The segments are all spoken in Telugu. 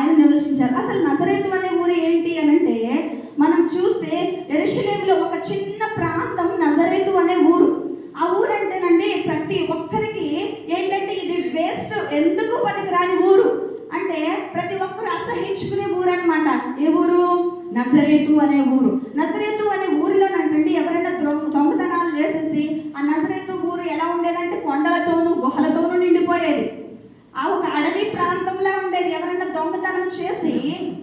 ఆయన నివసించారు. అసలు నజరేతు అనే ఊరు ఏంటి అని అంటే మనం చూస్తే ఎరుషులేములో ఒక చిన్న ప్రాంతం నజరేతు అనే ఊరు. ఆ ఊరు అంటేనండి ప్రతి ఒక్కరికి ఏంటంటే ఇది వేస్ట్ ఎందుకు పనికిరాని ఊరు? అంటే ప్రతి ఒక్కరు అసహించుకునే ఊరు అనమాట ఏ ఊరు? నజరేతు అనే ఊరు నజరేతు అనే ఊరిలో అంటే ఎవరైనా దొంగ దొంగతనాలు చేసేసి ఆ నజరేతు ఊరు ఎలా ఉండేదంటే కొండలతోనూ గుహలతోనూ నిండిపోయేది ఆ ఒక అడవి ప్రాంతంలా ఉండేది ఎవరైనా దొంగతనం చేసి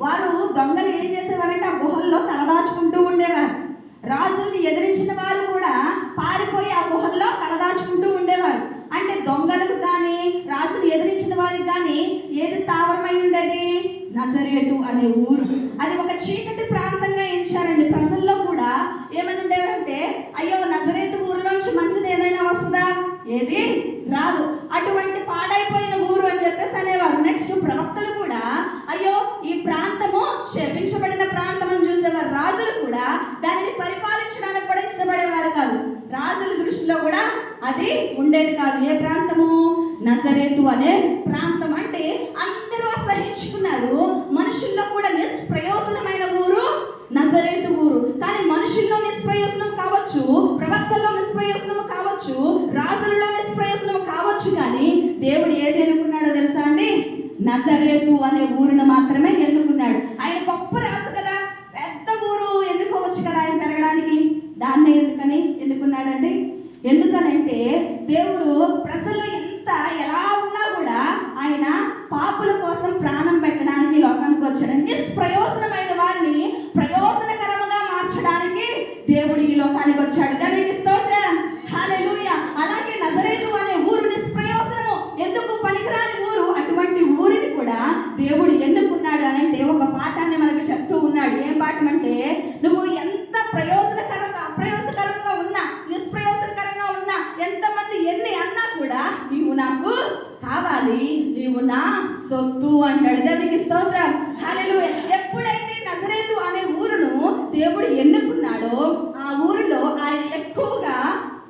వారు దొంగలు ఏం చేసేవారంటే ఆ గుహల్లో తలదాచుకుంటూ ఉండేవారు. రాజుల్ని ఎదిరించిన వారు కూడా పారిపోయి ఆ గుహల్లో తలదాచుకుంటూ ఉండేవారు. అంటే దొంగలకు కానీ రాజును ఎదిరించిన వారికి కానీ ఏది స్థావరమై ఉండేది? నజరేతు అనే ఊరు. అది ఒక చీకటి ప్రాంతంగా ఎంచారండి ప్రజల్లో కూడా ఏమని ఉండేవారంటే అయ్యో నజరేతు ఊరిలోంచి మంచిది ఏదైనా వస్తుందా ఏది రాదు అటువంటి పాడైపోయిన ఊరు అని చెప్పేసి అనేవారు నెక్స్ట్ ప్రవక్తలు కూడా అయ్యో ఈ ప్రాంతము శపించబడిన ప్రాంతం అని చూసేవారు రాజులు కూడా దానిని పరిపాలించడానికి కూడా ఇష్టపడేవారు కాదు రాజుల దృష్టిలో కూడా అది ఉండేది కాదు. ఏ ప్రాంతము? నజరేతు అనే ప్రాంతం. అంటే అందరూ అసహించుకున్నారు. మనుషుల్లో కూడా నిష్ప్రయోజనమైన ఊరు నజరేతు ఊరు. కానీ మనుషుల్లో నిష్ప్రయోజనం కావచ్చు ప్రవక్తల్లో నిష్ప్రయోజనం కావచ్చు రాజులలో నిష్ప్రయోజనం కావచ్చు కానీ దేవుడు ఏది ఎన్నుకున్నాడో తెలుసా అండి? నజరేతు అనే ఊరిని మాత్రమే ఎన్నుకున్నాడు. ఆయన గొప్ప రాజు కదా. పెద్ద ఊరు. ఎన్నుకోవచ్చు కదా ఆయన పెరగడానికి? దాన్ని ఎందుకని ఎన్నుకున్నాడండి? ఎందుకనంటే దేవుడు ప్రజలు ఎంత ఎలా ఉన్నా కూడా ఆయన పాపుల కోసం ప్రాణం పెట్టడానికి లోకానికి వచ్చాడు. నిష్ప్రయోజనమైన వారిని ప్రయోజనకరముగా మార్చడానికి దేవుడు ఈ లోకానికి వచ్చాడు. దానికి స్తోత్రం. హల్లెలూయా. అలాగే నజరేతు అనే ఊరు నిష్ప్రయోజనము. ఎందుకు పనికిరాని ఊరు? అటువంటి ఊరిని కూడా దేవుడు ఎన్నుకున్నాడు అని ఒక పాఠాన్ని మనకు చెప్తూ ఉన్నాడు. ఏం పాఠం అంటే నువ్వు ఎంత ప్రయోజనకరంగా అప్రయోజనకరంగా ఉన్నా నిష్ప్రయోజనకరంగా ఉన్నా ఎంతమంది ఎన్ని అన్నా కూడా నీవు నాకు కావాలి నీవు నా సొత్తు అంటాడు. దేవునికి స్తోత్రం. హలో ఎప్పుడైతే నజరేతు అనే ఊరును దేవుడు ఎన్నుకున్నాడో ఆ ఊరిలో ఆయన ఎక్కువగా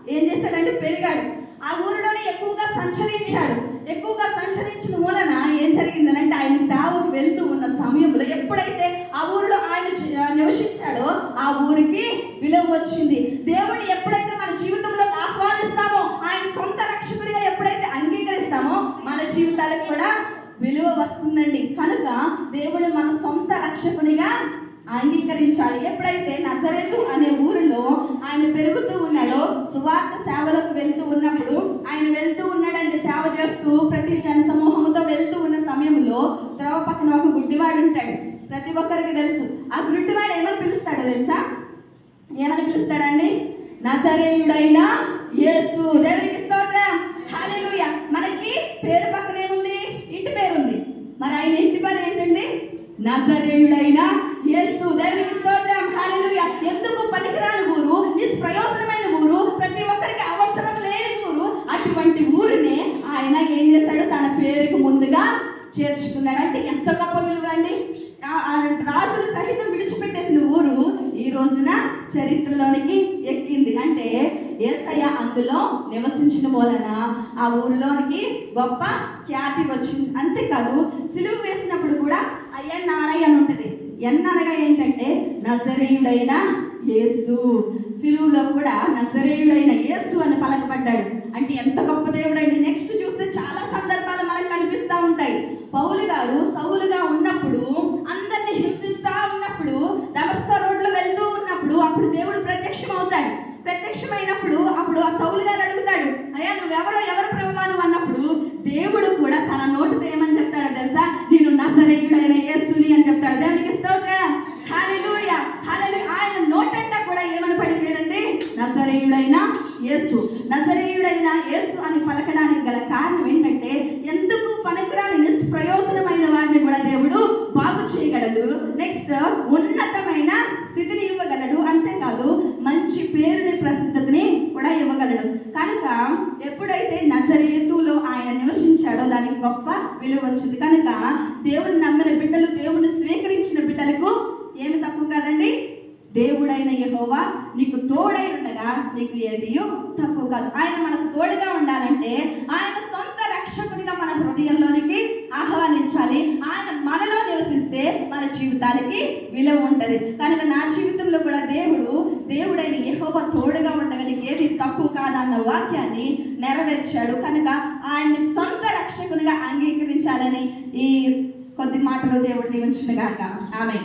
ఏం చేశాడంటే పెరిగాడు ఆ ఊరిలోనే ఎక్కువగా సంచరించాడు ఎక్కువగా సంచరించిన మూలన ఏం జరిగిందనంటే ఆయన సేవకు వెళ్తూ ఉన్న సమయంలో ఎప్పుడైతే ఆ ఊరిలో ఆయన జీ- నివసించాడో ఆ ఊరికి విలువ వచ్చింది దేవుని ఎప్పుడైతే మన జీవితంలో ఆహ్వానిస్తామో ఆయన సొంత రక్షకుడిగా ఎప్పుడైతే అంగీకరిస్తామో మన జీవితాలకు కూడా విలువ వస్తుందండి కనుక దేవుడు మన సొంత రక్షకునిగా అంగీకరించాలి. ఎప్పుడైతే నజరేతు అనే ఊరిలో ఆయన పెరుగుతూ ఉన్నాడో సువార్త సేవలకు వెళ్తూ ఉన్నప్పుడు ఆయన వెళ్తూ ఉన్నాడంటే సేవ చేస్తూ ప్రతి జన సమూహంతో వెళ్తూ ఉన్న సమయంలో ద్రవ పక్కన ఒక గుడ్డివాడు ఉంటాడు. ప్రతి ఒక్కరికి తెలుసు. ఆ గుడ్డివాడు ఏమని పిలుస్తాడో తెలుసా? ఏమని పిలుస్తాడండి? నజరేయుడైనా ఏ దేవునికి స్తోత్రం హల్లెలూయా మనకి పేరు పక్కన ఏముంది ఇంటి పేరు ఉంది మరి ఆయన ఇంటి పేరు ఏంటండి నజరేయుడైన యేసు దేవునికి స్తోత్రం. హల్లెలూయా. ఎందుకు పనికిరాని ఊరు? నిష్ప్రయోజనమైన ఊరు? ప్రతి ఒక్కరికి అవసరం లేని ఊరు? అటువంటి ఊరిని ఆయన ఏం చేశాడు? తన పేరుకు ముందుగా చేర్చుకున్నాడు. అంటే ఎంత గొప్ప విలువ అండి. రాజులు సహితం విడిచిపెట్టేసిన ఊరు ఈ రోజున చరిత్రలోనికి ఎక్కింది. అంటే ఏసయ్య అందులో నివసించిన వలన ఆ ఊరిలోనికి గొప్ప ఖ్యాతి వచ్చింది. అంతేకాదు సిలువ వేసినప్పుడు కూడా అయ్య అని ఉంటుంది. ఎన్ అనగా ఏంటంటే నజరేయుడైన యేసు. సిలువులో కూడా నజరేయుడైన యేసు అని పలకబడ్డాడు. అంటే ఎంత గొప్ప దేవుడు అండి. నెక్స్ట్ చూస్తే చాలా సందర్భాలు మనకు కనిపిస్తూ ఉంటాయి. పౌలు గారు సౌలుగా ఉన్నప్పుడు అందరిని హింసిస్తూ ఉన్నప్పుడు దమస్క రోడ్లు వెళ్తూ ఉన్నప్పుడు అప్పుడు దేవుడు ప్రత్యక్షం అవుతాడు ప్రత్యక్షమైనప్పుడు అప్పుడు ఆ సౌలు గారు అడుగుతాడు అయ్యా నువ్వెవరో ఎవరు ప్రభువాను అన్నప్పుడు దేవుడు కూడా తన నోటితో ఏమని చెప్తాడో తెలుసా నేను నజరేయుడైన యేసుని అని చెప్తాడు దేవునికి స్తోత్రం హల్లెలూయా హల్లెలూయా ఆయన నోటంతా కూడా ఏమని పడిపోయాడండి నజరేయుడైన యేసు. నజరేయుడైన యేసు అని పలకడానికి గల కారణం ఏంటంటే ఎందుకు పనికిరాని నిష్ప్రయోజనమైన వారిని కూడా దేవుడు బాగు చేయగలడు. నెక్స్ట్ ఉన్నతమైన స్థితిని ఇవ్వగలడు. అంతేకాదు మంచి పేరుని ప్రసిద్ధతని కూడా ఇవ్వగలడు. కనుక ఎప్పుడైతే నజరేతులో ఆయన నివసించాడో దానికి గొప్ప విలువ వచ్చింది. కనుక దేవుని నమ్మిన బిడ్డలు దేవుని స్వీకరించిన బిడ్డలకు దేవుడైన యహోవా నీకు తోడై ఉండగా నీకు ఏది తక్కువ కాదు. ఆయన మనకు తోడుగా ఉండాలంటే ఆయన సొంత రక్షకునిగా మన హృదయంలోనికి ఆహ్వానించాలి. ఆయన మనలో నివసిస్తే మన జీవితానికి విలువ ఉంటుంది. కనుక నా జీవితంలో కూడా దేవుడు దేవుడైన యెహోవా తోడుగా ఉండగా నీకు ఏది తక్కువ కాదన్న వాక్యాన్ని నెరవేర్చాడు. కనుక ఆయన్ని సొంత రక్షకునిగా అంగీకరించాలని ఈ కొద్ది మాటలో దేవుడు దీవించుగాక ఆమె